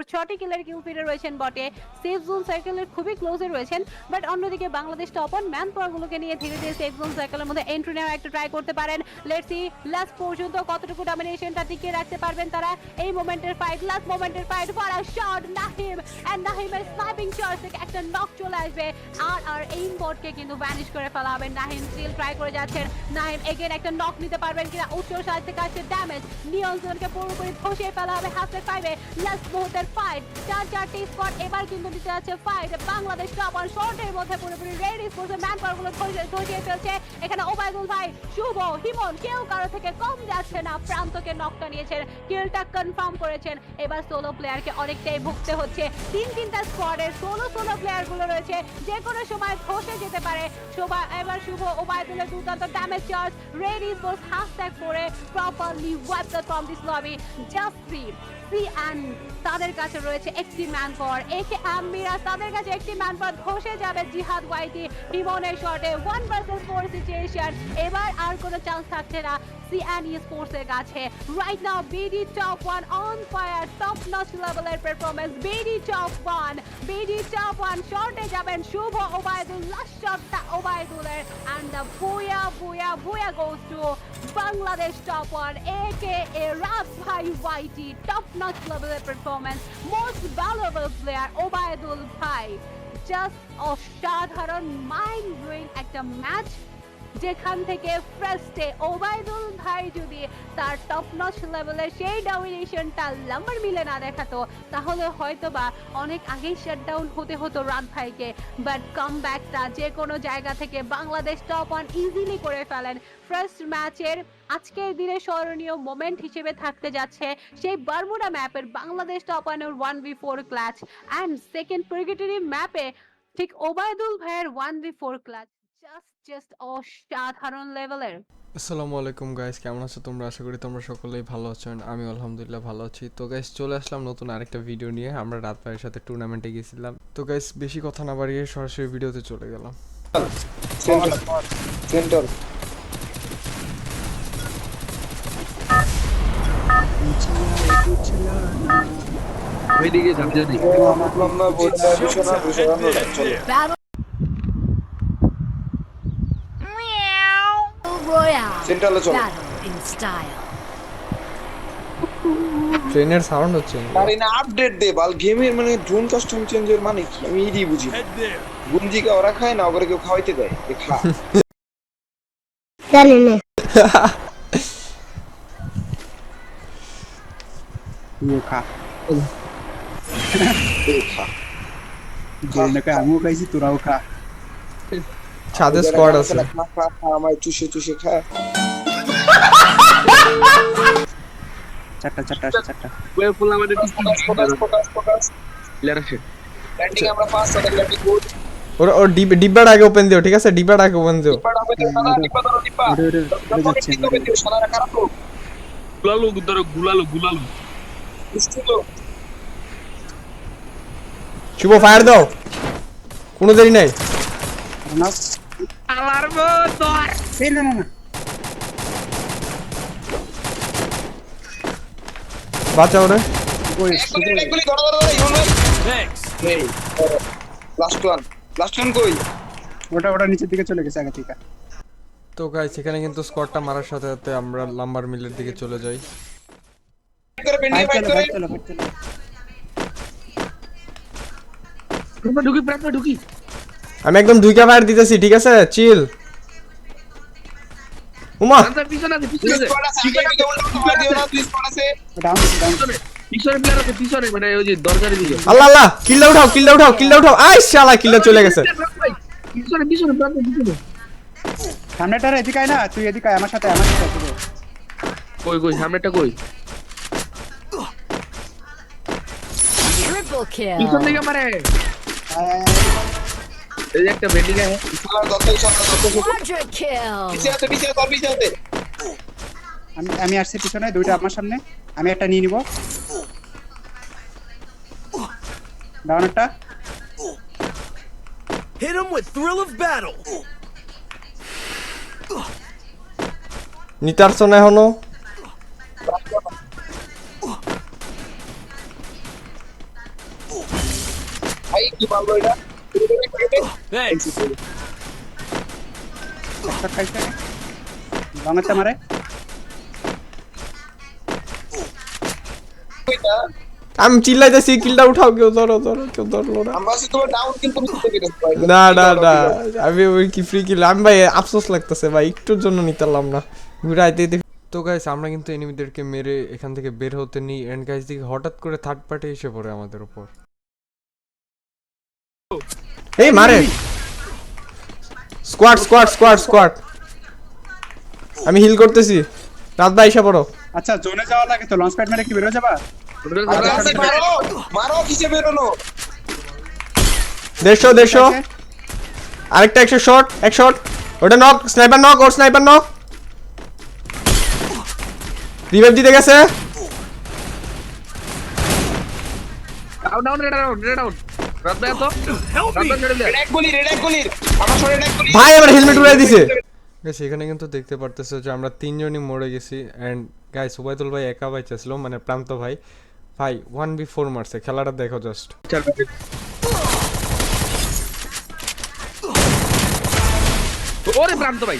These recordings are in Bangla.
ফোর ছটি কিলার কিউ ফিডে রয়েছেন বটে। সেফ জোন সার্কেলের খুবই ক্লোজে রয়েছেন বাট অন্যদিকে বাংলাদেশ টপন ম্যান পাওয়ারগুলোকে নিয়ে ধীরে ধীরে সেফ জোন সার্কেলের মধ্যে এন্ট্রি নেওয়ার একটা ট্রাই করতে পারেন। লেটস লাস্ট পর্যন্ত কতটুকু ডমিনেশনটা টিকিয়ে রাখতে পারবেন তারা? এই মোমেন্টের fight last মোমেন্টের fight for shot Nahim and নাহিমের sniping shot থেকে একটা নক চলে আসবে। আর আর এইম বটকে কিন্তু ভ্যানিশ করে ফেলা হবে নাহিম স্টিল ট্রাই করে যাচ্ছেন। নাহিম এগেন একটা নক নিতে পারবেন কিনা? উচ্চ সাইড থেকে আসছে ড্যামেজ নিয়ন জোনকে পুরোপুরি ধসিয়ে ফেলা হবে হাফে ফাইভে লাস্ট মুহূর্তের ফাইট চার চারটি স্পট এবার কিন্তু দিতে যাচ্ছে ফাইট বাংলাদেশ টপ আর শর্টের মধ্যে পুরোপুরি রেডি করছে ম্যান পাওয়ারগুলো ধসিয়ে ফেলছে। এখানে ওবায়দুল ভাই, শুভ, হিমন, কেউ কারও থেকে কম যাচ্ছে না। প্রান্তকে নকটা নিয়েছেন, কিলটা কনফার্ম করেছেন। এবার সোলো প্লেয়ারকে অনেকটাই ভুগতে হচ্ছে। তিন তিনটা স্কোয়াডের ষোলো ষোলো প্লেয়ারগুলো রয়েছে। যে কোনো সময় ধসে যেতে পারে। শোভা, এবার শুভ, ওবায়দুলের দুর্দান্ত damage charge ready force hashtag করে properly wipe the from this lobby just free and তাদের কাছে রয়েছে একটি ম্যান পাওয়ার একে এম মিরাজ তাদের কাছে একটি ম্যান পাওয়ার ধসে যাবে জিহাদ ওয়াইটি হিমনের শটে। ওয়ান ভার্সেস ফোর সিচুয়েশন এবার আর কোনো চান্স থাকছে না সিএনই স্পোর্টস এর কাছে। Right now BD top one on fire top notch লেভেলের performance BD top one BD top one শটে যাবেন শুভ ওবায়দুল লাস্ট শটটা ওবায়দুলের। অ্যান্ড দ্য বুয়া বুয়া বুয়া গোস বাংলাদেশ টপ ওয়ান কে এ রাজ ভাই ওয়াইটি টপ নচ লেভেলের performance most valuable player Obaidul ভাই জাস্ট অসাধারণ মাইন্ড ব্লোয়িং একটা ম্যাচ যেখান থেকে ফার্স্টে ওবায়দুল ভাই যদি তার টপ নচ লেভেলের সেই ডমিনেশনটা লাম্বার মিলে না দেখাতো, তাহলে হয়তোবা অনেক আগেই শাটডাউন হতে হতো রাত ভাইকে। বাট কাম ব্যাকটা যে কোনো জায়গা থেকে বাংলাদেশ টপ ওয়ান ইজিলি করে ফেলেন। ফার্স্ট ম্যাচের আজকের দিনে স্মরণীয় মোমেন্ট হিসেবে থাকতে যাচ্ছে সেই বারমুডা ম্যাপের বাংলাদেশ টপ ওয়ানের one B four clutch and second Purgatory ম্যাপে ঠিক ওবায়দুল ভাইয়ের one B four clutch just just অসাধারণ লেভেলের আসসালামু আলাইকুম গাইস কেমন আছো তোমরা? আশা করি তোমরা সকলেই ভালো আছো আমি আলহামদুলিল্লাহ ভালো আছি। তো গাইস চলে আসলাম নতুন আরেকটা ভিডিও নিয়ে। আমরা রাত ভাইয়ের সাথে টুর্নামেন্টে গেছিলাম তো গাইস বেশি কথা না বাড়িয়ে সরাসরি ভিডিওতে চলে গেলাম। সেন্টার সেন্টার ওইদিকে যান না না চলো. ট্রেনের সাউন্ড হচ্ছে আরে না আপডেট দে বাল গেমের মানে ড্রোন কাস্টম চেঞ্জের মানে কি? আমি এটাই বুঝি না। গুঞ্জিকা ওরা খায় না ওরা কেউ খাওয়াইতে দেয়। এ খা। তুইও খা। এ খা। গোলটাকে আমিও খাইছি তোরাও খা। ছাদে স্কোয়াড আছে। আমায় চুষে চুষে খা। চারটা চারটা চারটা। ওয়ে ফুল আমাদের focus focus focus focus landing আমরা পাঁচ সেকেন্ড ল্যান্ডিং গুড ওর ওর ডিব ডিব্বাটা আগে ওপেন দিও ঠিক আছে? ডিব্বাটা আগে ওপেন দিও। ধরো ওরে যাচ্ছে দিও গুলালো ধরো গুলালো গুলালো। শুভ ফায়ার দাও। কোনো দেরি নাই। না এই না না না বাঁচাও রে লাস্ট ওয়ান লাস্ট ওয়ান কই ওটা ওটা নিচের দিকে চলে গেছে আগে থেকে। তো গাইস এখানে কিন্তু স্কোয়াডটা মারার সাথে সাথে আমরা লাম্বার মিলের দিকে চলে যাই। ঢুকি প্রাপ্ত ঢুকি। আমি একদম দুইটা ফায়ার দিতেছি ঠিক আছে? চিল উমা! পিছনে আছে পিছনে আছে। পিছনে পিছনে প্লেয়ার আছে পিছনে মানে ওই যে দরজার দিকে। আল্লাহ আল্লাহ কিলটা উঠাও কিলটা উঠাও কিলটা উঠাও। আই শালা কিলটা চলে গেছে। পিছনে পিছনে পিছনে। সামনেটার এদিকে আয় না তুই এদিকে আয়, আমার সাথে আমার সাথে কই কই সামনেটা কই? Triple পিছন kill. দিকে মারে। আয়, আয়, আয়। এই একটা শালা দত্ত পিছে আছে পিছে আছে পিছে আছে আমি আমি আসছি পিছনে দুইটা আমার সামনে। আমি একটা নিয়ে নিব। ডাউন একটা। Hit him with thrill of battle. নিতে পারছ না এখনও। ভাই কি পারল এটা? Thanks. লঙ্গাতে মারে ওইটা আমি চিল্লাইতেছি কিলটা উঠাও কেউ ধরো ধরো কেউ ধরলো না। না না না আমি ওই কি ফ্রি কিল আমি ভাই আফসোস লাগতেছে ভাই একটুর জন্য নিতে পারলাম না। ঘুরাইতে তো গাইস আমরা কিন্তু এনিমিদেরকে মেরে এখান থেকে বের হতে নিই এন্ড গাইস দেখি হঠাৎ করে থার্ড পার্টি এসে পড়ে আমাদের উপর। এই মারে। স্কোয়াড স্কোয়াড স্কোয়াড স্কোয়াড আমি হিল করতেছি। রাত ভাই এসে পড়ো। আচ্ছা জোনে যাওয়া লাগে তো লঞ্চ প্যাড মেরে কি বেরো যাবা? মারো কিসে আরেকটা একশো শট এক শট ওটা নক স্নাইপার নক ওর স্নাইপার নক রিভাইভ দিতে গেছে। Down down red down red down ভাই. ভাই আমার ভাই হেলমেট উড়াই দিছে সেখানে কিন্তু দেখতে পারতেছো যে আমরা তিনজনই মরে গেছি অ্যান্ড গাই সুবাইতুল ভাই একা বাইচেছিল মানে প্রান্ত ভাই ভাই ওয়ান বি ফোর মারছে খেলাটা দেখো জাস্ট ওরে প্রান্ত ভাই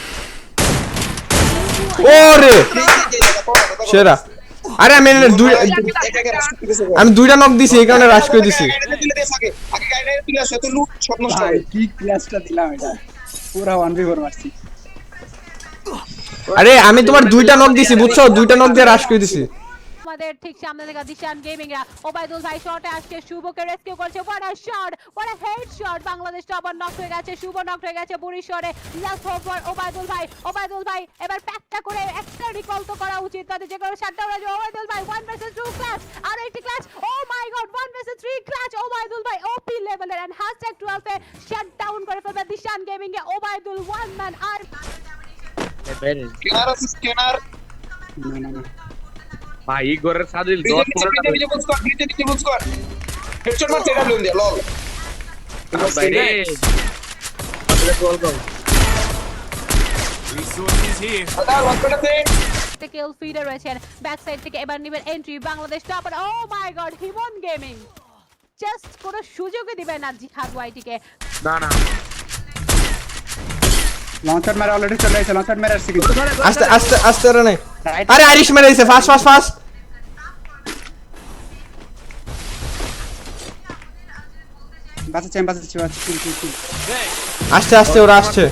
ওরে সেরা আরে আমি দুই আমি দুইটা নক দিছি এই কারণে রাশ করে দিছি। কি ক্লাসটা দিলাম এটা? পুরা ওয়ান মারছি। আরে আমি তোমার দুইটা নক দিছি বুঝছ? দুইটা নক দিয়ে রাশ করে দিছি। আমাদের ঠিক সামনে থেকে দিশান গেমিং রা ওবাইদুল ভাই শটে আজকে শুভকে রেস্কিউ করছে। আ শট আ হেড শট বাংলাদেশ তো আবার নক হয়ে গেছে শুভ নক হয়ে গেছে বুড়ি শটে লাস্ট হোপ ফর ওবাইদুল ভাই ওবাইদুল ভাই এবার প্যাকটা করে একটা রিকল তো করা উচিত। তাতে যে কোনো শাটটা হয়ে যাবে। ওবাইদুল ভাই ওয়ান ভার্সেস টু ক্লাচ আর একটি clutch oh my God one versus three clutch Obaidul ভাই ওপি লেভেলের এন্ড হ্যাশট্যাগ 12 এ শাট ডাউন করে ফেলবে দিশান গেমিং এ। ওবাইদুল ওয়ান ম্যান আর স্ক্যানার আছে স্ক্যানার না না না ভাই এই ঘরের দশ হেডশট মারছে এটা লুন লল রয়েছেন ব্যাক সাইড থেকে এবার নেবেন এন্ট্রি বাংলাদেশ টপার ও my God Himon gaming just কোনো সুযোগই দিবে না জিহাদ ওয়াইটিকে না না লঞ্চ প্যাড মেরে অলরেডি চলে এসেছে লঞ্চ প্যাড মেরে আসছে আস্তে আস্তে আস্তে রে আরে আরিশ মেরে ফাস্ট ফাস্ট ফাস্ট বাঁচাচ্ছে আমি বাঁচাচ্ছি বাঁচাচ্ছি ওরা আসছে।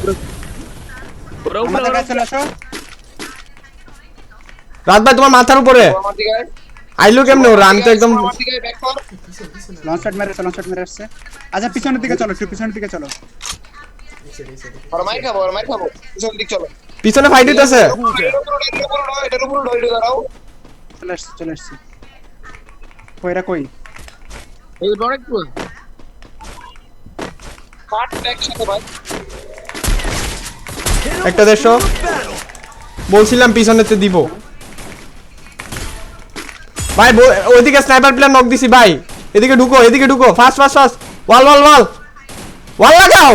ওরা আমাদের কাছে চলে আসো। রাত ভাই তোমার মাথার উপরে। আইলো কেমনে? ওরা আমি তো একদম আমার দিকে ব্যাক কর লঞ্চ মেরে লঞ্চ প্যাড মেরে আসছে। আচ্ছা পিছনের দিকে চলো একটু পিছনের দিকে চলো। খাব খাব। পিছন দিক চলো। পিছনে ফাইট হইতাছে। এটার উপর দাঁড়াও চলে আসছে চলে আসছে। কইরা কই? এই বড় ভাই একটা দেড়শো। বলছিলাম পিছনেতে দিব। ভাই ওইদিকে স্নাইপার প্লেয়ার নক দিছি ভাই। এদিকে ঢুকো এদিকে ঢুকো। Fast fast fast wall wall wall wall লাগাও!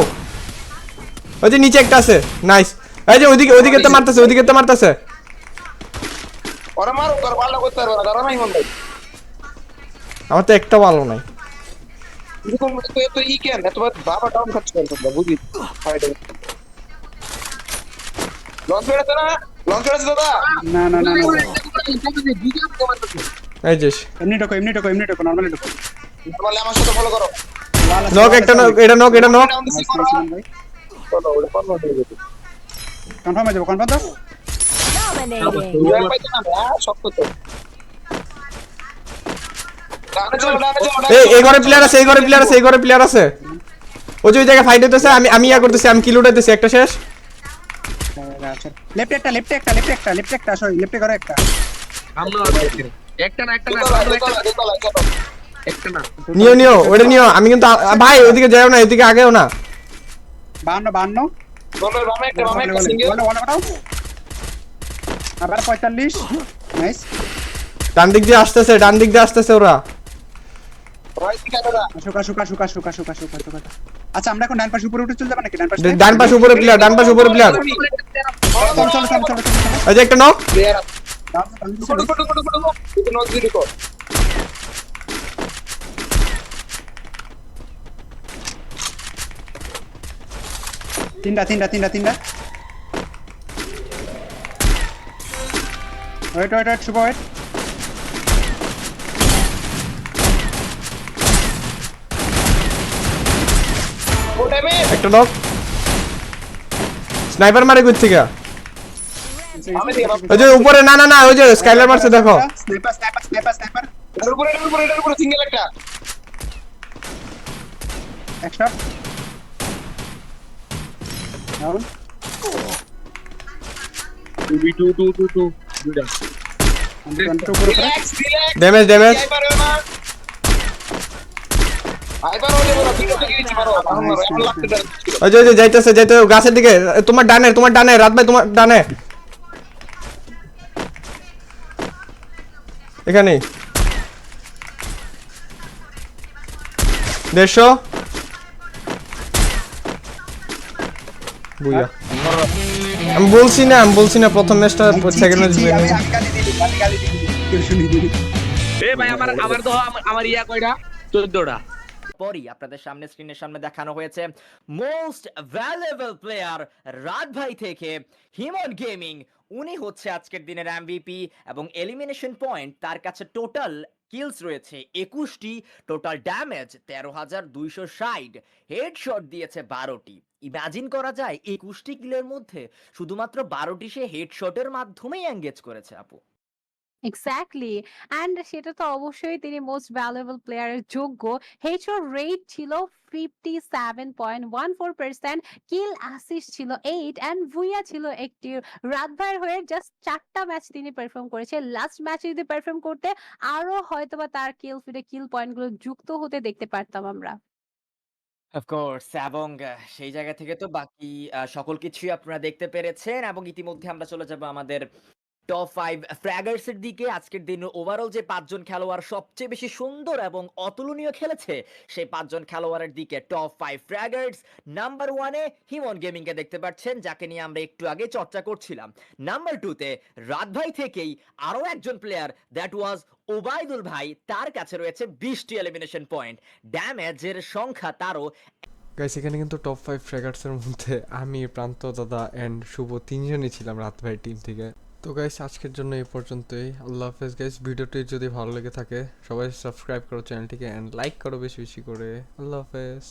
ওই যে নিচে একটা আছে। নাইস এই যে ওইদিকে ওইদিকে তো মারতেছে ওইদিকে তো মারতেছে। আমার তো একটা ভালো নাই। এরকম তো এত ই কেন এত বাবা ডাউন খাচ্ছ কেন তোমরা বুঝি ফাইটে লঞ্চ বেড়েছে না লঞ্চ বেড়েছে দাদা না না না না এই যে এমনি ঢোকো এমনি ঢোকো এমনি ঢোকো নর্মালি ঢোকো। তাহলে আমার সাথে ফলো করো নক একটা। নক এটা নক এটা নক। করো হয়ে কনফার্ম হয়ে যাব কনফার্ম তো Dominating. জয় পাইতে না হ্যাঁ সব তো তো ডানে চলো ডানে চলো ডানে এই এই ঘরে প্লেয়ার আছে এই ঘরে প্লেয়ার আছে এই ঘরে প্লেয়ার আছে। ওই যে ওই জায়গায় ফাইট হইতেছে আমি আমি ইয়া করতেছি আমি কিল উঠাইতেছি একটা শেষ। লেফট একটা লেফট একটা লেফট একটা লেফট একটা সরি লেফটে করো একটা। একটা না একটা না একটা নিও নিও ওটা নিও। আমি কিন্তু ভাই ওইদিকে যাও না এদিকে আগেও না। বাহান্ন বাহান্ন। দোতলার বামে একটা, বামে একটা single। ওয়ান ওয়ান ওটাও আবার পঁয়তাল্লিশ। নাইস ডান দিক দিয়ে আসতেছে ডান দিক দিয়ে আসতেছে ওরা। আচ্ছা আমরা এখন ডান পাশে উপরে উঠে চলে যাব নাকি? ডান পাশে ডান পাশে উপরে প্লেয়ার ডান পাশে উপরে প্লেয়ার চল চল চল চল আচ্ছা একটা নক তিনটা তিনটা তিনটা তিনটা। Wait wait wait Shuvo wait একটা নক স্নাইপার মারে কই থেকে আমি দিয়ে বাপ ওই যে উপরে না না না ওই যে স্কাইলার মারছে দেখো স্নাইপার স্নাইপার স্নাইপার স্নাইপার এটার উপরে এটার উপরে এটার উপরে সিঙ্গেল একটা এক shot down two B two two two two দুইটা কন্ট্রোল করে রিল্যাক্স রিল্যাক্স ড্যামেজ ড্যামেজ আইবার হলো না আইবার হলে বড় ভিডিও থেকে দিতে পারো এখন মারো এখন লাগতে দাও ওই যে যাইতেছে যাইতে গাছের দিকে। তোমার ডানে তোমার ডানে, রাত ভাই, তোমার ডানে। এখানে দেড়শো। বুঝা আমি বলছি না, আমি বলছি না, প্রথম ম্যাচটা সেকেন্ড ম্যাচ এ আমার আমার তো আমার ইয়া কয়টা? চোদ্দটা। পরই আপনাদের সামনে স্ক্রিনের সামনে দেখানো হয়েছে মোস্ট ভ্যালুয়েবল প্লেয়ার রাত ভাই থেকে হিমন গেমিং উনি হচ্ছে আজকের দিনের এমভিপি এবং এলিমিনেশন পয়েন্ট তার কাছে টোটাল কিলস রয়েছে একুশটি টোটাল ড্যামেজ তেরো হাজার দুইশো ষাট। হেডশট দিয়েছে বারোটি। ইমাজিন করা যায় একুশটি কিলের মধ্যে শুধুমাত্র বারোটি সে হেডশটের মাধ্যমেই এঙ্গেজ করেছে আপু। এক্স্যাক্টলি অ্যান্ড সেটা তো অবশ্যই তিনি মোস্ট ভ্যালুয়েবল প্লেয়ারের যোগ্য। হেচর রেট ছিল fifty seven point one four percent kill assist ছিল এইট অ্যান্ড ভুইয়া ছিল একটি। রাত রাতভার হয়ে জাস্ট চারটা ম্যাচ তিনি পারফর্ম করেছে। লাস্ট ম্যাচে যদি পারফর্ম করতে, আরও হয়তোবা তার কিল ফিডে কিল পয়েন্টগুলো যুক্ত হতে দেখতে পারতাম আমরা। অফকোর্স এবং সেই জায়গা থেকে তো বাকি সকল কিছুই আপনারা দেখতে পেরেছেন, এবং ইতিমধ্যে আমরা চলে যাব আমাদের টপ ফাইভ ফ্র্যাগার্স এর দিকে আজকের দিন ওভারঅল যে পাঁচজন খেলোয়াড় সবচেয়ে বেশি সুন্দর এবং অতুলনীয় খেলেছে, সেই পাঁচজন খেলোয়াড়ের দিকে টপ ফাইভ ফ্র্যাগার্স নাম্বার ওয়ানে হিমন গেমিং কে দেখতে পাচ্ছেন, যাকে নিয়ে আমরা একটু আগে চর্চা করছিলাম। নাম্বার টুতে রাত ভাই থেকেই আরও একজন প্লেয়ার দ্যাট ওয়াজ ওবায়দুল ভাই, তার কাছে রয়েছে বিশটি এলিমিনেশন পয়েন্ট ড্যামেজের সংখ্যা তারও গাইস এখানে কিন্তু টপ ফাইভ ফ্র্যাগার্সের মধ্যে আমি, প্রান্ত দাদা অ্যান্ড শুভ তিনজনই ছিলাম রাত ভাই টিম থেকে। তো গাইস আজকের জন্য এই পর্যন্তই। আল্লাহ হাফেজ গাইস ভিডিওটি যদি ভালো লেগে থাকে, সবাই সাবস্ক্রাইব করো চ্যানেলটিকে অ্যান্ড লাইক করো বেশি বেশি করে। আল্লাহ হাফেজ।